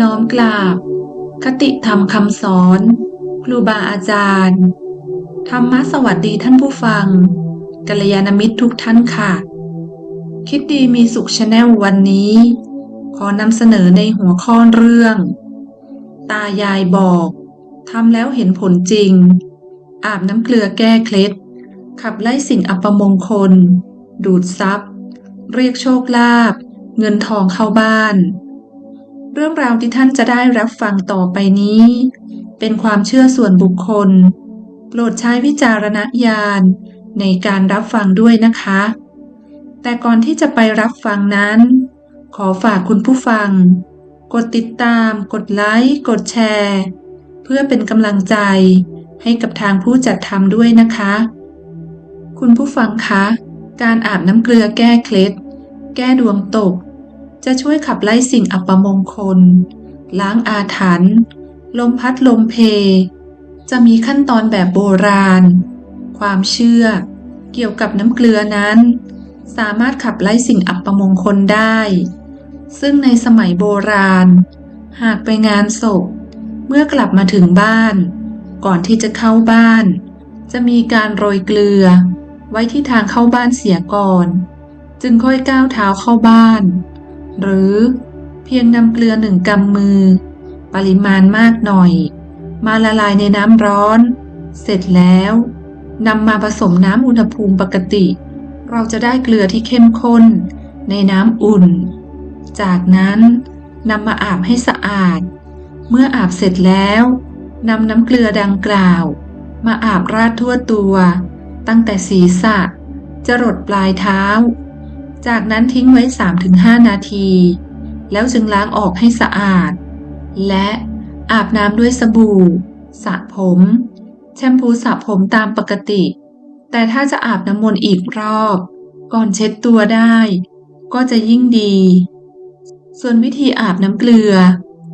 น้อมกราบ คติธรรมคำสอน ครูบาอาจารย์ ธรรมะสวัสดีท่านผู้ฟัง กัลยาณมิตรทุกท่านค่ะ คิดดีมีสุขชาแนลวันนี้ ขอนำเสนอในหัวข้อเรื่อง ตายายบอกทำแล้วเห็นผลจริง อาบน้ำเกลือแก้เคล็ด ขับไล่สิ่งอัปมงคล ดูดซับ เรียกโชคลาภเงินทองเข้าบ้าน เรื่องราวที่ท่านจะได้รับฟังต่อไปนี้ เป็นความเชื่อส่วนบุคคล โปรดใช้วิจารณญาณในการรับฟังด้วยนะคะ แต่ก่อนที่จะไปรับฟังนั้น ขอฝากคุณผู้ฟัง กดติดตาม กดไลค์ กดแชร์ เพื่อเป็นกำลังใจให้กับทางผู้จัดทำด้วยนะคะ คุณผู้ฟังคะ การอาบน้ำเกลือแก้เคล็ด แก้ดวงตก จะช่วยขับไล่สิ่งอัปมงคล ล้างอาถรรพ์ลมพัดลมเพ จะมีขั้นตอนแบบโบราณ ความเชื่อ เกี่ยวกับน้ำเกลือนั้น สามารถขับไล่สิ่งอัปมงคลได้ ซึ่งในสมัยโบราณ หากไปงานศพ เมื่อกลับมาถึงบ้าน ก่อนที่จะเข้าบ้าน จะมีการโรยเกลือ ไว้ที่ทางเข้าบ้านเสียก่อน จึงค่อยก้าวเท้าเข้าบ้าน หรือเพียงนำเกลือหนึ่งกำมือ ปริมาณมากหน่อย มาละลายในน้ำร้อน เสร็จแล้วนำมาผสมน้ำอุณหภูมิปกติ เราจะได้เกลือที่เข้มข้น ในน้ำอุ่น จากนั้นนำมาอาบให้สะอาด เมื่ออาบเสร็จแล้วนำน้ำเกลือดังกล่าว มาอาบราดทั่วตัว ตั้งแต่ศีรษะจรดปลายเท้า จากนั้นทิ้งไว้ 3-5 นาที แล้วจึงล้างออกให้สะอาด และอาบน้ำด้วยสบู่สระผม แชมพูสระผมตามปกติ แต่ถ้าจะอาบน้ำมนต์อีกรอบ ก่อนเช็ดตัวได้ ก็จะยิ่งดี ส่วนวิธีอาบน้ำเกลือ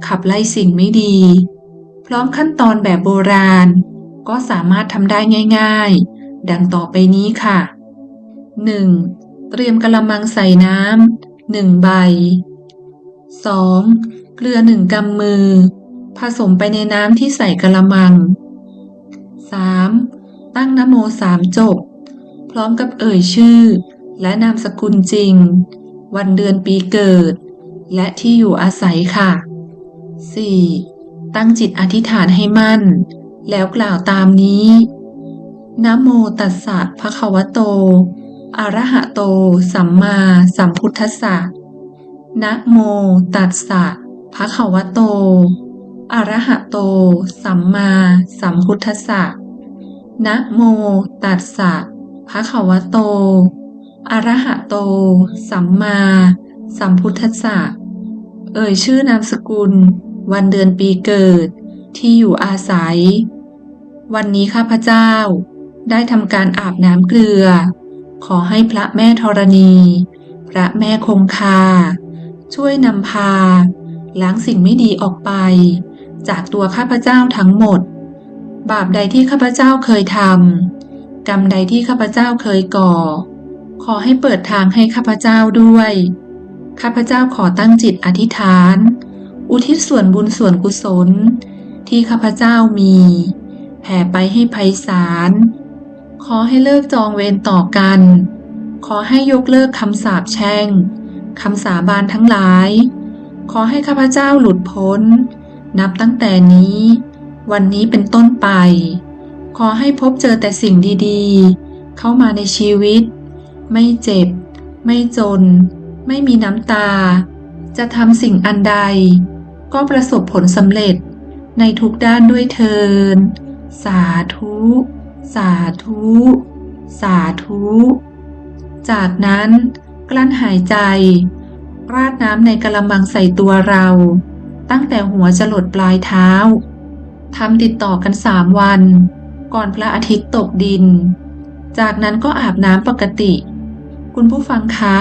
ขับไล่สิ่งไม่ดี พร้อมขั้นตอนแบบโบราณ ก็สามารถทำได้ง่าย ๆ ดังต่อไปนี้ค่ะ 1. เตรียมกระมังใส่น้ำหนึ่งใบ 2. เกลือหนึ่งกำมือ ผสมไปในน้ำที่ใส่กระมัง 3. ตั้งนโมสามจบ พร้อมกับเอ่ยชื่อ และนามสกุลจริง วันเดือนปีเกิด และที่อยู่อาศัยค่ะ 4. ตั้งจิตอธิษฐานให้มั่น แล้วกล่าวตามนี้นะโมตัสสะภะคะวะโต อระหะโต สัมมาสัมพุทธัสสะนะโม ตัสสะภะคะวะโต อะระหะโต สัมมาสัมพุทธัสสะนะโม ตัสสะภะคะวะโต อะระหะโต สัมมาสัมพุทธัสสะ เอ่ยชื่อนามสกุล วันเดือนปีเกิด ที่อยู่อาศัย วันนี้ข้าพเจ้า ได้ทำการอาบน้ำเกลือ ขอให้พระแม่ธรณี พระแม่คงคา ช่วยนำพา ล้างสิ่งไม่ดีออกไป จากตัวข้าพเจ้าทั้งหมด บาปใดที่ข้าพเจ้าเคยทำกรรมใดที่ข้าพเจ้าเคยก่อ ขอให้เปิดทางให้ข้าพเจ้าด้วย ข้าพเจ้าขอตั้งจิตอธิษฐาน อุทิศส่วนบุญส่วนกุศล ที่ข้าพเจ้ามี แผ่ไปให้ไพศาล ขอให้เลิกจองเวรต่อกัน ขอให้ยกเลิกคำสาปแช่ง คำสาบานทั้งหลาย ขอให้ข้าพเจ้าหลุดพ้น นับตั้งแต่นี้ วันนี้เป็นต้นไป ขอให้พบเจอแต่สิ่งดีๆ เข้ามาในชีวิต ไม่เจ็บ ไม่จน ไม่มีน้ำตา จะทำสิ่งอันใด ก็ประสบผลสำเร็จในทุกด้านด้วยเทินสาธุ สาธุ สาธุ จากนั้นกลั้นหายใจ ราดน้ำในกระมังใส่ตัวเรา ตั้งแต่หัวจรดปลายเท้าทำติดต่อกันสามวัน ก่อนพระอาทิตย์ตกดิน จากนั้นก็อาบน้ำปกติ คุณผู้ฟังคะ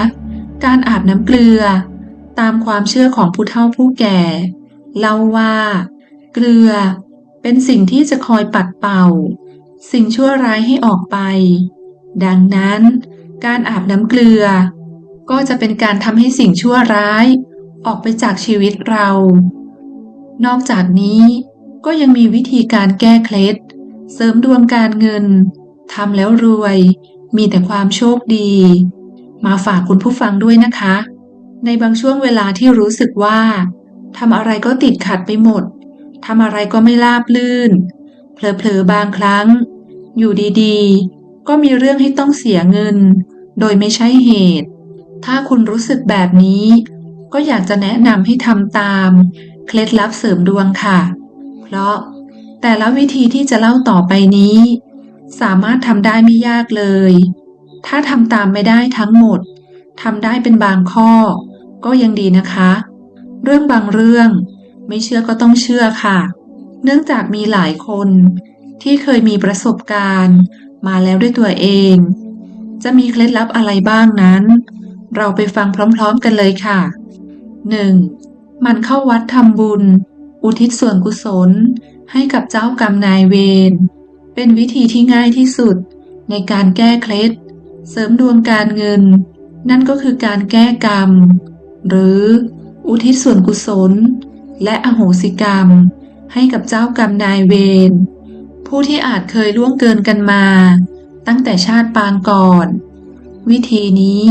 การอาบน้ำเกลือ ตามความเชื่อของผู้เฒ่าผู้แก่ เล่าว่า เกลือเป็นสิ่งที่จะคอยปัดเป่า สิ่งชั่วร้ายให้ออกไป ดังนั้น การอาบน้ำเกลือ ก็จะเป็นการทำให้สิ่งชั่วร้าย ออกไปจากชีวิตเรา นอกจากนี้ก็ยังมีวิธีการแก้เคล็ด เสริมดวงการเงินทำแล้วรวย มีแต่ความโชคดี มาฝากคุณผู้ฟังด้วยนะคะ ในบางช่วงเวลาที่รู้สึกว่าทำอะไรก็ติดขัดไปหมดทำอะไรก็ไม่ราบลื่น เผลอๆบางครั้ง อยู่ดีๆ ก็มีเรื่องให้ต้องเสียเงิน โดยไม่ใช่เหตุ ถ้าคุณรู้สึกแบบนี้ ก็อยากจะแนะนำให้ทำตาม เคล็ดลับเสริมดวงค่ะ เพราะแต่ละวิธีที่จะเล่าต่อไปนี้ สามารถทำได้ไม่ยากเลย ถ้าทำตามไม่ได้ทั้งหมดทำได้เป็นบางข้อ ก็ยังดีนะคะ เรื่องบางเรื่อง ไม่เชื่อก็ต้องเชื่อค่ะ เนื่องจากมีหลายคน ที่เคยมีประสบการณ์ มาแล้วด้วยตัวเอง จะมีเคล็ดลับอะไรบ้างนั้น เราไปฟังพร้อมๆกันเลยค่ะ 1. มันเข้าวัดทำบุญ อุทิศส่วนกุศล ให้กับเจ้ากรรมนายเวร เป็นวิธีที่ง่ายที่สุด ในการแก้เคล็ด เสริมดวงการเงิน นั่นก็คือการแก้กรรม หรืออุทิศส่วนกุศล และอโหสิกรรม ให้กับเจ้ากรรมนายเวร ผู้ที่อาจเคยล่วงเกินกันมา ตั้งแต่ชาติปางก่อน วิธีนี้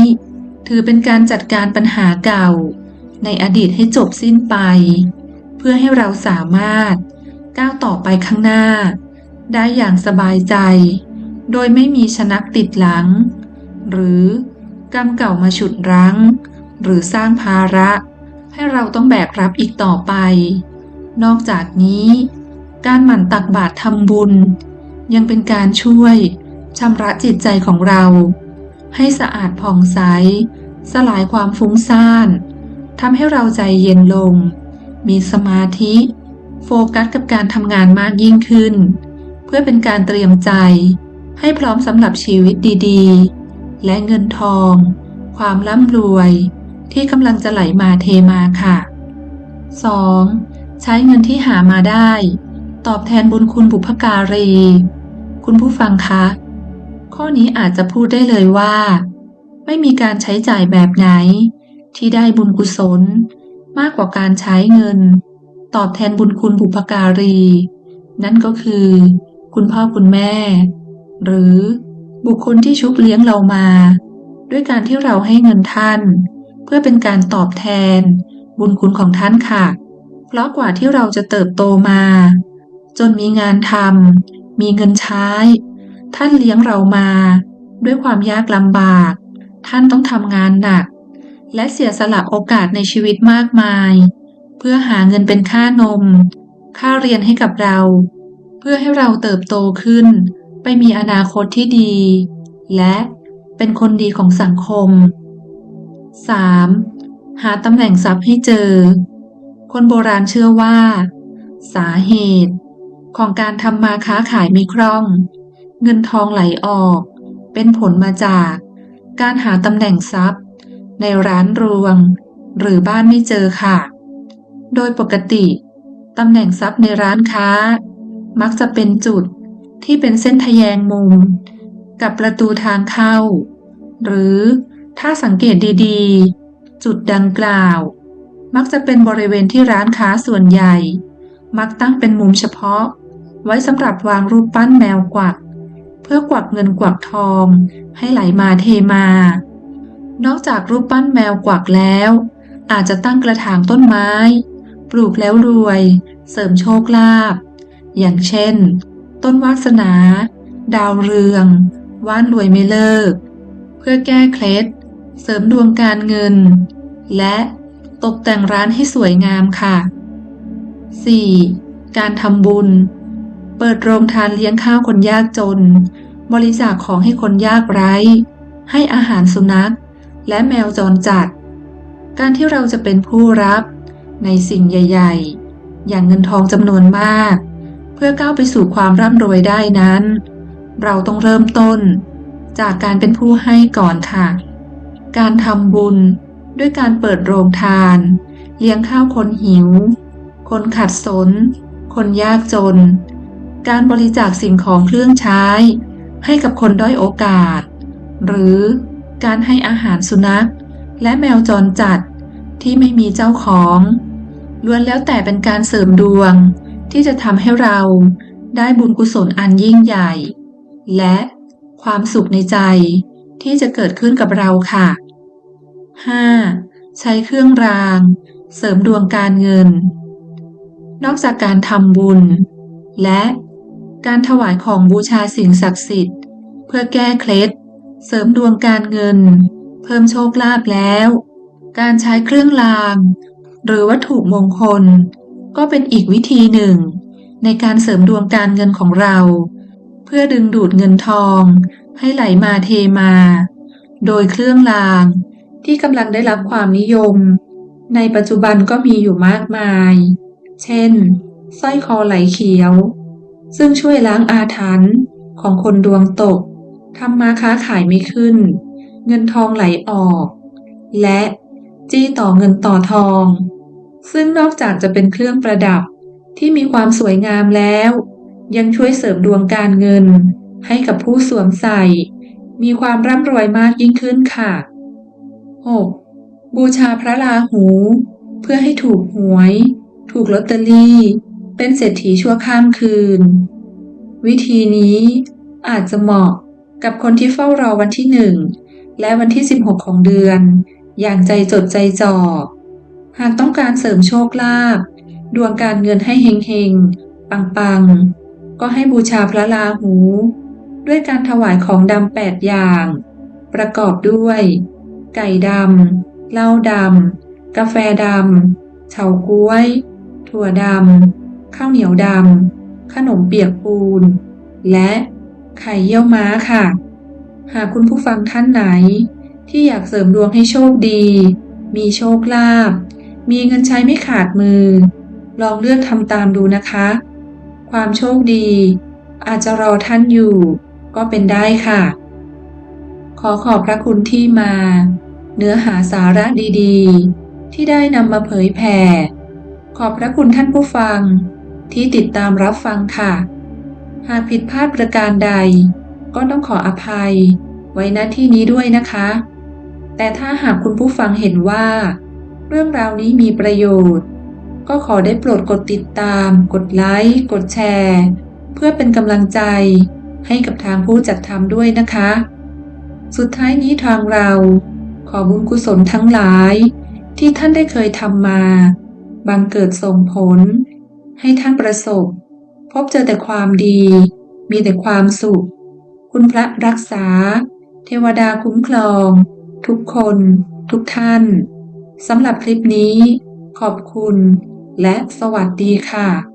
ถือเป็นการจัดการปัญหาเก่า ในอดีตให้จบสิ้นไป เพื่อให้เราสามารถ ก้าวต่อไปข้างหน้า ได้อย่างสบายใจ โดยไม่มีชนักติดหลัง หรือกรรมเก่ามาฉุดรั้ง หรือสร้างภาระ ให้เราต้องแบกรับอีกต่อไป นอกจากนี้ การหมั่นตักบาตรทำบุญ ยังเป็นการช่วยชำระจิตใจของเรา ให้สะอาดผ่องใส สลายความฟุ้งซ่านทำให้เราใจเย็นลง มีสมาธิ โฟกัสกับการทำงานมากยิ่งขึ้น เพื่อเป็นการเตรียมใจ ให้พร้อมสำหรับชีวิตดีๆ และเงินทอง ความร่ำรวย ที่กำลังจะไหลมาเทมาค่ะ 2. ใช้เงินที่หามาได้ ตอบแทนบุญคุณบุพการี คุณผู้ฟังคะ ข้อนี้อาจจะพูดได้เลยว่า ไม่มีการใช้จ่ายแบบไหน ที่ได้บุญกุศล มากกว่าการใช้เงิน ตอบแทนบุญคุณบุพการี นั่นก็คือ คุณพ่อคุณแม่ หรือบุคคลที่ชุบเลี้ยงเรามา ด้วยการที่เราให้เงินท่าน เพื่อเป็นการตอบแทน บุญคุณของท่านค่ะ เพราะกว่าที่เราจะเติบโตมา จนมีงานทำมีเงินใช้ ท่านเลี้ยงเรามา ด้วยความยากลำบาก ท่านต้องทำงานหนัก และเสียสละโอกาสในชีวิตมากมาย เพื่อหาเงินเป็นค่านม ค่าเรียนให้กับเรา เพื่อให้เราเติบโตขึ้น ไปมีอนาคตที่ดี และเป็นคนดีของสังคม 3. หาตำแหน่งทรัพย์ให้เจอ คนโบราณเชื่อว่า สาเหตุ ของการทำมาค้าขายไม่คล่อง เงินทองไหลออก เป็นผลมาจาก การหาตำแหน่งทรัพย์ ในร้านรวง หรือบ้านไม่เจอค่ะ โดยปกติตำแหน่งทรัพย์ในร้านค้า มักจะเป็นจุดที่เป็นเส้นทะแยงมุม กับประตูทางเข้า หรือถ้าสังเกตดีๆ จุดดังกล่าว มักจะเป็นบริเวณที่ร้านค้าส่วนใหญ่ มักตั้งเป็นมุมเฉพาะ ไว้สำหรับวางรูปปั้นแมวกวัก เพื่อกวักเงินกวักทอง ให้ไหลมาเทมา นอกจากรูปปั้นแมวกวักแล้ว อาจจะตั้งกระถางต้นไม้ ปลูกแล้วรวย เสริมโชคลาภอย่างเช่น ต้นวาสนา ดาวเรือง ว่านรวยไม่เลิก เพื่อแก้เคล็ด เสริมดวงการเงิน และตกแต่งร้านให้สวยงามค่ะ 4. การทำบุญ เปิดโรงทานเลี้ยงข้าวคนยากจน บริจาคของให้คนยากไร้ ให้อาหารสุนัข และแมวจรจัด การที่เราจะเป็นผู้รับในสิ่งใหญ่ ๆ อย่างเงินทองจำนวนมาก เพื่อก้าวไปสู่ความร่ำรวยได้นั้น เราต้องเริ่มต้น จากการเป็นผู้ให้ก่อนค่ะ การทำบุญด้วยการเปิดโรงทาน เลี้ยงข้าวคนหิว คนขัดสน คนยากจน การบริจาคสิ่งของเครื่องใช้ ให้กับคนด้อยโอกาส หรือการให้อาหารสุนัข และแมวจรจัดที่ไม่มีเจ้าของล้วนแล้วแต่เป็นการเสริมดวง ที่จะทำให้เราได้บุญกุศลอันยิ่งใหญ่ และความสุขในใจที่จะเกิดขึ้นกับเราค่ะ 5. ใช้เครื่องราง เสริมดวงการเงิน นอกจากการทำบุญ และ การถวายของบูชาสิ่งศักดิ์สิทธิ์ เพื่อแก้เคล็ด เสริมดวงการเงิน เพิ่มโชคลาภแล้ว การใช้เครื่องราง หรือวัตถุมงคล ก็เป็นอีกวิธีหนึ่ง ในการเสริมดวงการเงินของเรา เพื่อดึงดูดเงินทอง ให้ไหลมาเทมา โดยเครื่องรางที่กำลังได้รับความนิยม ในปัจจุบันก็มีอยู่มากมาย เช่นสร้อยคอไหลเขียว ซึ่งช่วยล้างอาถรรพ์ของคนดวงตกทำมาค้าขายไม่ขึ้น เงินทองไหลออก และจี้ต่อเงินต่อทอง ซึ่งนอกจากจะเป็นเครื่องประดับที่มีความสวยงามแล้ว ยังช่วยเสริมดวงการเงิน ให้กับผู้สวมใส่ มีความร่ำรวยมากยิ่งขึ้นค่ะ 6. บูชาพระราหู เพื่อให้ถูกหวย ถูกลอตเตอรี่ เป็นเศรษฐีชั่วข้ามคืน วิธีนี้อาจจะเหมาะกับคนที่เฝ้ารอวันที่หนึ่งและวันที่ 16 ของเดือน อย่างใจจดใจจ่อ หากต้องการเสริมโชคลาภดวงการเงินให้เฮงๆ ปังๆ ก็ให้บูชาพระราหู ด้วยการถวายของดำแปดอย่าง ประกอบด้วย ไก่ดำเหล้าดำกาแฟดำเฉาก๊วย ถั่วดำ ข้าวเหนียวดำขนมเปียกปูน และไข่เยี่ยวม้าค่ะ หากคุณผู้ฟังท่านไหน ที่อยากเสริมดวงให้โชคดี มีโชคลาภมีเงินใช้ไม่ขาดมือ ลองเลือกทำตามดูนะคะ ความโชคดี อาจจะรอท่านอยู่ ก็เป็นได้ค่ะ ขอขอบพระคุณที่มา เนื้อหาสาระดีๆ ที่ได้นำมาเผยแผ่ ขอบพระคุณท่านผู้ฟัง ที่ติดตามรับฟังค่ะ หากผิดพลาดประการใด ก็ต้องขออภัย ไว้ณที่นี้ด้วยนะคะ แต่ถ้าหากคุณผู้ฟังเห็นว่า เรื่องราวนี้มีประโยชน์ ก็ขอได้โปรดกดติดตาม กดไลค์ กดแชร์ เพื่อเป็นกำลังใจ ให้กับทางผู้จัดทำด้วยนะคะ สุดท้ายนี้ทางเรา ขอบุญกุศลทั้งหลาย ที่ท่านได้เคยทำมา บังเกิดส่งผล ให้ท่านประสบ พบเจอแต่ความดี มีแต่ความสุข คุณพระรักษา เทวดาคุ้มครอง ทุกคน ทุกท่านสำหรับคลิปนี้ ขอบคุณ และสวัสดีค่ะ